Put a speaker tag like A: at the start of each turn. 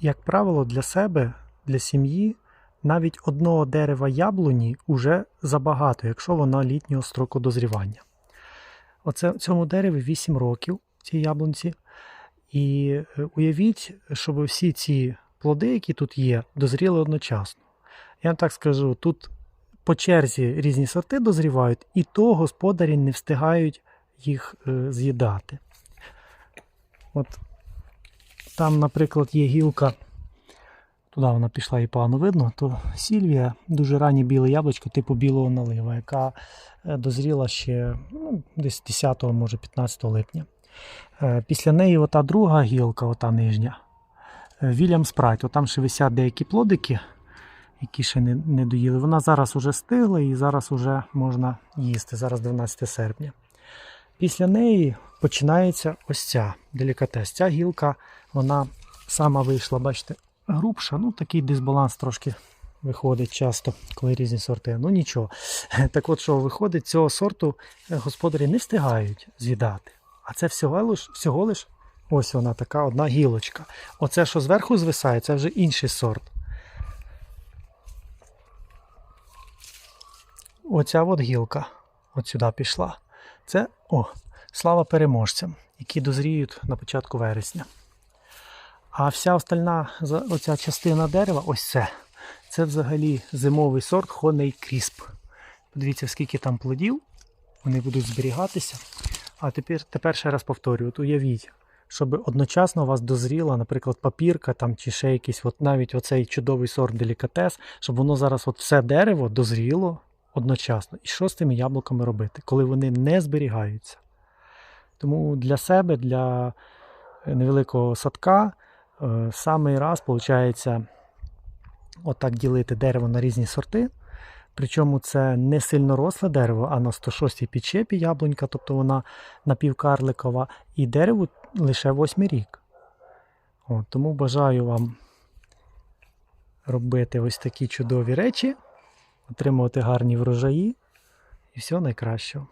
A: як правило, для себе, для сім'ї навіть одного дерева яблуні вже забагато, якщо вона літнього строку дозрівання. Оце цьому дереві 8 років, цій яблунці. І е, уявіть, щоб всі ці плоди, які тут є, дозріли одночасно. Я вам так скажу, тут по черзі різні сорти дозрівають, і то господарі не встигають їх е, з'їдати. От там, наприклад, є гілка, туди вона пішла і погано видно, то Сільвія дуже раннє біле яблучко, типу білого налива, яка е, дозріла ще ну, десь 10, може 15 липня. Е, Після неї ота друга гілка, ота нижня, Вільям Спрайт. Там ще висять деякі плодики, які ще не, не доїли. Вона зараз уже стигла і зараз уже можна їсти. Зараз 12 серпня. Після неї починається ось ця делікатес. Ця гілка, вона сама вийшла, бачите, грубша. Ну, такий дисбаланс трошки виходить часто, коли різні сорти. Ну нічого. Так от, що виходить, цього сорту е, господарі не встигають з'їдати. А це всього лиш, всього лиш ось вона така одна гілочка. Оце, що зверху звисає, це вже інший сорт. Оця от гілка от сюди пішла. Це о, слава переможцям, які дозріють на початку вересня. А вся остальна оця частина дерева, ось це. Це взагалі зимовий сорт Honey Crisp. Подивіться, скільки там плодів. Вони будуть зберігатися. А тепер, тепер ще раз повторюю, уявіть, щоб одночасно у вас дозріла, наприклад, папірка там, чи ще якийсь, от навіть оцей чудовий сорт делікатес, щоб воно зараз от все дерево дозріло одночасно. І що з тими яблуками робити, коли вони не зберігаються? Тому для себе, для невеликого садка, е, самий раз, виходить, отак ділити дерево на різні сорти. Причому це не сильно росле дерево, а на 106-й підчепі яблунька, тобто вона напівкарликова, і дереву лише 8 рік. От, тому бажаю вам робити ось такі чудові речі, отримувати гарні врожаї і всього найкращого.